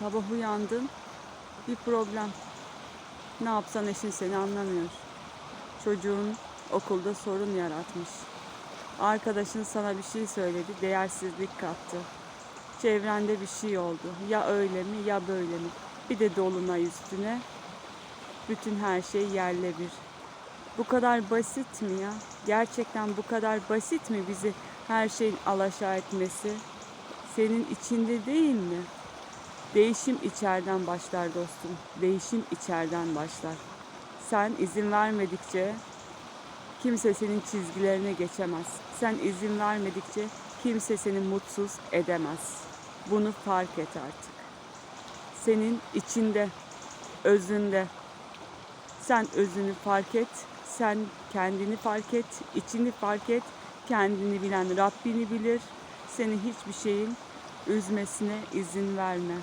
Sabah uyandın bir problem. Ne yapsan eşin seni anlamıyor. Çocuğun okulda sorun yaratmış. Arkadaşın sana bir şey söyledi, değersizlik kattı. Çevrende bir şey oldu. Ya öyle mi ya böyle mi? Bir de dolunay üstüne. Bütün her şey yerle bir. Bu kadar basit mi ya? Gerçekten bu kadar basit mi bizi her şeyin alaşağı etmesi? Senin içinde değil mi? Değişim içeriden başlar dostum. Değişim içeriden başlar. Sen izin vermedikçe kimse senin çizgilerine geçemez. Sen izin vermedikçe kimse seni mutsuz edemez. Bunu fark et artık. Senin içinde, özünde. Sen özünü fark et, sen kendini fark et, içini fark et. Kendini bilen Rabbini bilir. Seni hiçbir şeyin üzmesine izin verme.